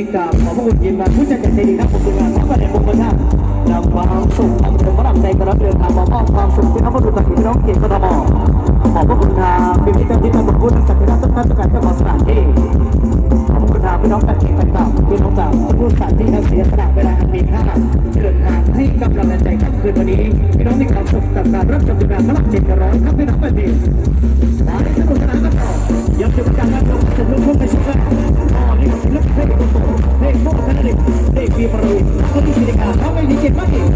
นี้กรบขอบคุณยินมาผู้จัดการใจดีครับผมทีมงานรับประเด็นมงคลชาตินำความสุขความเจริญพลังใจกระเดินทางมามอบความสุขที่น้องผู้ดูต่างพี่น้องเกียรติกทมขอบระคุณทางพิพิธภัณที่ทำบุญผู้นัสักการะทุกท่านทุกการเจ้ขอสถานที่ขอบคุณทางพี่น้องแฟนเพลงต่างๆพี่น้องจากผู้สถานที่ทั้เสียสละเวลาอันมีค่าเกิดงานให้กำลังใการรับชมจากพลังเจ็ดร้อยครับพี่น้องแฟนดีมาในสนุกสานกัต่อยังอยู่การรับชมสนุกพวกในช่วงแกอ๋อนี่ศิลปินเพลงโตเพลงโมกขนาดเด็เด็กปีประวิทย์ก็มีกิจกรรมเขาไม่ดีเจ็บมากอีก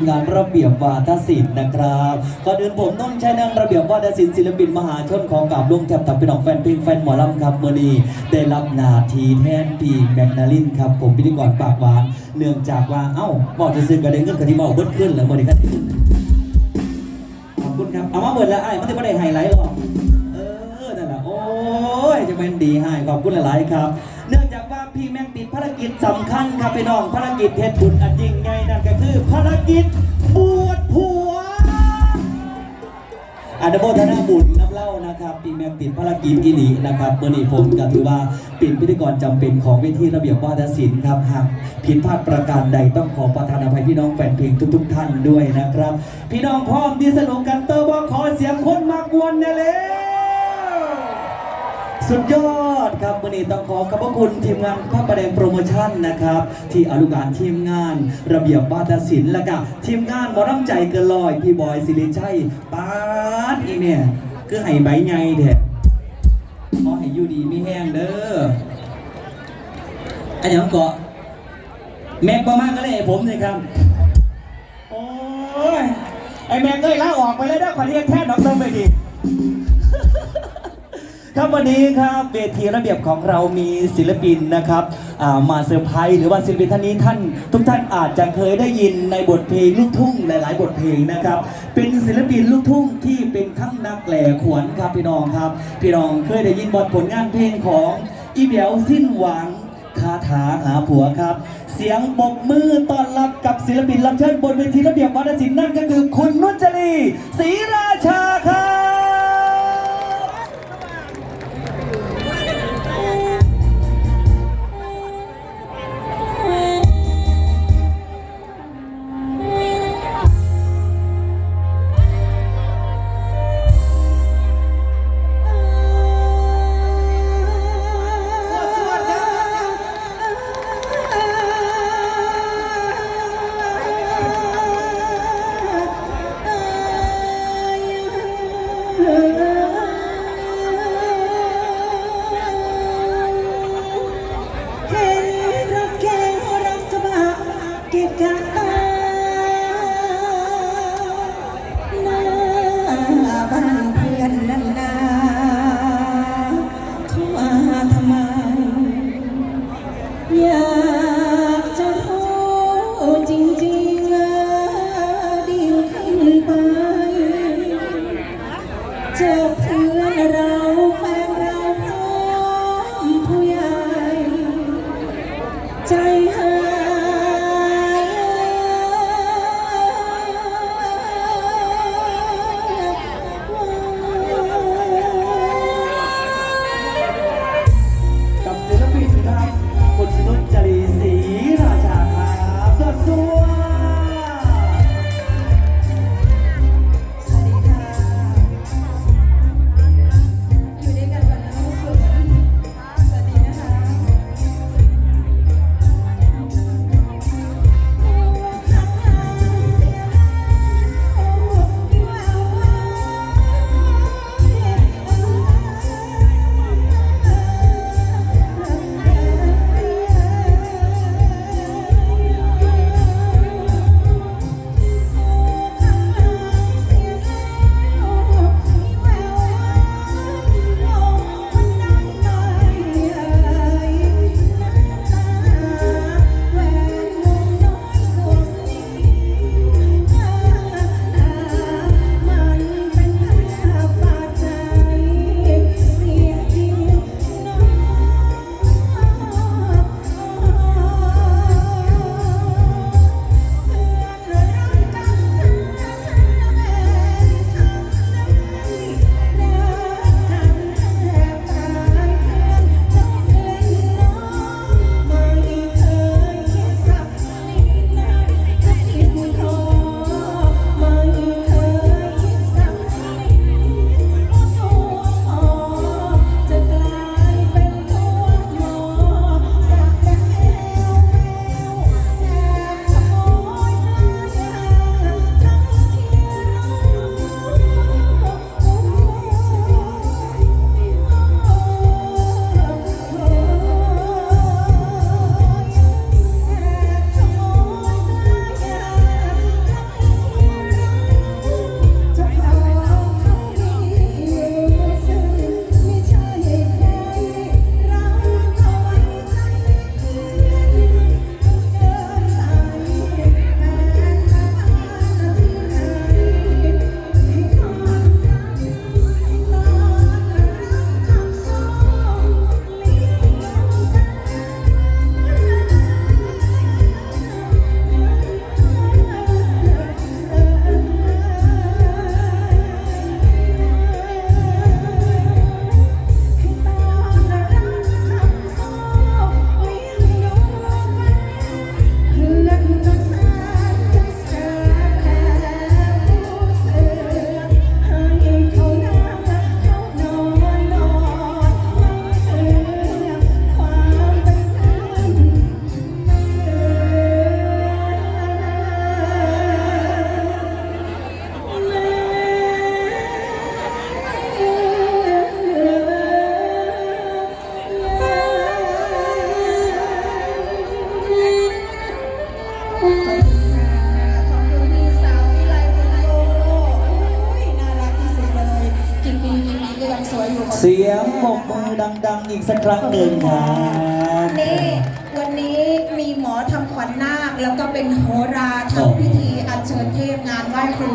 มงานระเบียบวาทศิลป์นะครับก่อนอื่นผมต้นชัยนันท์ระเบียบวาทศิลป์ศิลปินมหาชนของกับลุงแทบตับเป็นของแฟนเพลงแฟนหมอลำครับเมื่อนี้ได้รับนาทีแทนปีแมกนาลินครับผมพิธีกรปากหวานเนื่องจากว่าเอ้าบอกจะซื้อกันได้เงินกันที่บอกเบิ้ลขึ้นแล้วบริการที่ขอบคุณครับเอามาเบิดแล้วไอ้มันจะไม่ได้ไฮไลท์หรอกเออนั่นแหละโอ้ยจะเป็นดีให้ขอบคุณหลายๆครับ เนื่องจาก พี่แม่งติดภารกิจสำคัญครับพี่น้องภารกิจเทศบุญอันยิ่งใหญ่นั่นก็คือภารกิจบวชผัวอนุโมทนาบุญน้ำเล่านะครับปีแมงติดภารกิจอีหลีนะครับเมื่อนี้ผมก็ถือว่าเป็นพิธีกรจำเป็นของเวทีระเบียบวาทศิลป์ครับหากผิดพลาดประการใดต้องขอประทานอภัยพี่น้องแฟนเพลงทุก ๆ ท่านด้วยนะครับ พี่น้องพร้อมที่สนุกกันเตอร์บอขอเสียงคนมากวนเนี่ยเลย สุดยอดครับวันนี้ต้องขอขอบพระคุณทีมงานพระประแดงโปรโมชั่นนะครับ ที่อนุการทีมงาน ระเบียบวาทศิลป์และก็ทีมงานหมอน้ำใจเกินลอยพี่บอยสิริชัยปาดอีเนี่ยคือให้ใบไงเด็ดขอให้อยู่ดีไม่แห้งเด้ออันนี้ผมเกาะแม็กประมาณก็เลยผมเลยครับ โอ้ยไอแม็กเอ้ยลาออกไปเลยนะขอเรียกแค่ดอกเตอร์ไปดี ครับวันนี้ครับเวทีระเบียบของเรามีศิลปินนะครับมาเซอร์ไพรส์หรือว่าศิลปินท่านนี้ท่าน ทุกท่านอาจจะเคยได้ยินในบทเพลงลูกทุ่งหลาย ๆ บทเพลงนะครับ เป็นศิลปินลูกทุ่งที่เป็นทั้งนักแหล่ขวนครับพี่น้องครับ พี่น้องเคยได้ยินบทผลงานเพลงของอีเบียวสิ้นหวังคาถาหาผัวครับ เสียงปรบมือต้อนรับกับศิลปินรับเชิญบนเวทีระเบียบวัฒนศิลป์นั่นก็คือคุณนุชจรีศรีราชา ใจให้ มือดังๆ อีกสักครั้งหนึ่งครับนี่วันนี้มีหมอทำขวัญนาค แล้วก็เป็นโหราทำพิธีอัญเชิญเทพงานไหว้ครู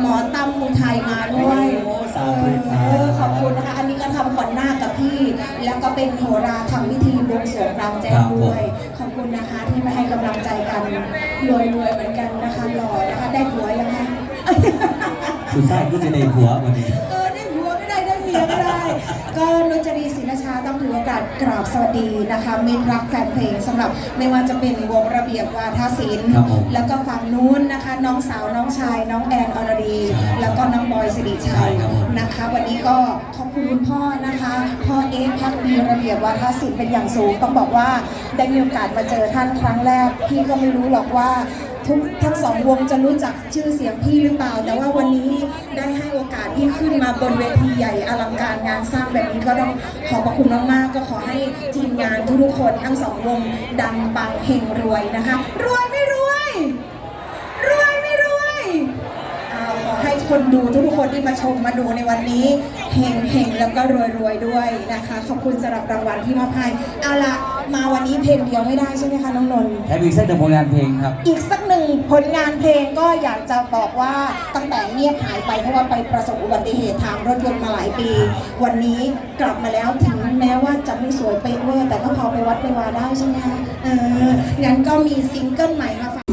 หมอตั้มมุทัยมาด้วยโอ้สาธุครับเออขอบคุณนะคะ อันนี้ก็ทำขวัญนาคกับพี่ แล้วก็เป็นโหราทำพิธีบวงสรวงกลางแจ้งด้วย ขอบคุณนะคะที่มาให้กำลังใจกันรวยๆเหมือนกันนะคะหล่อนะคะได้ผัวยังไงคุณทราบก็จะในหัววันนี้ ก็นุจรีศิลชาต้องถือโอกาสกราบสวัสดีนะคะมิตรรักแฟนเพลงสำหรับไม่ว่าจะเป็นวงระเบียบวาทศิลป์ครับผมแล้วก็ฝั่งนู้นนะคะ น้องสาวน้องชาย น้องแอนอรดีใช่แล้วก็น้องบอยสิริชัใช่ยครับผม นะคะ วันนี้ก็ขอบคุณคุณพ่อนะคะพ่อเอฟพักดีระเบียบวาทศิลป์เป็นอย่างสูงต้องบอกว่าได้มีโอกาสมาเจอท่านครั้งแรกพี่ก็ไม่รู้หรอกว่า ทุกทั้งสองวงจะรู้จักชื่อเสียงพี่หรือเปล่า แต่ว่าวันนี้ได้ให้โอกาสพี่ขึ้นมาบนเวทีใหญ่อลังการงานสร้างแบบนี้ก็ต้องขอบพระคุณมากๆ ก็ขอให้ทีมงานทุกๆคนทั้งสองวงดังปังเฮงรวยนะคะ รวยไม่รวย รวยไม่รวยอาขอให้คนดูทุกๆคนที่มาชมมาดูในวันนี้เฮงเฮงแล้วก็รวยรวยด้วยนะคะ ขอบคุณสำหรับรางวัลที่มอบให้เอาละ มาวันนี้เพลงเดียวไม่ได้ใช่ไหมคะน้องนนท์แถมอีกเส้นหนึ่งผลงานเพลงครับ อีกสักหนึ่งผลงานเพลงก็อยากจะบอกว่าตั้งแต่เงียบหายไปเพราะว่าไปประสบอุบัติเหตุทางรถยนต์มาหลายปี วันนี้กลับมาแล้วถึงแม้ว่าจะไม่สวยเป๊ะเวอร์แต่ก็พอไปวัดไปวาได้ใช่ไหมคะเอองั้นก็มีซิงเกิลใหม่มาฝาก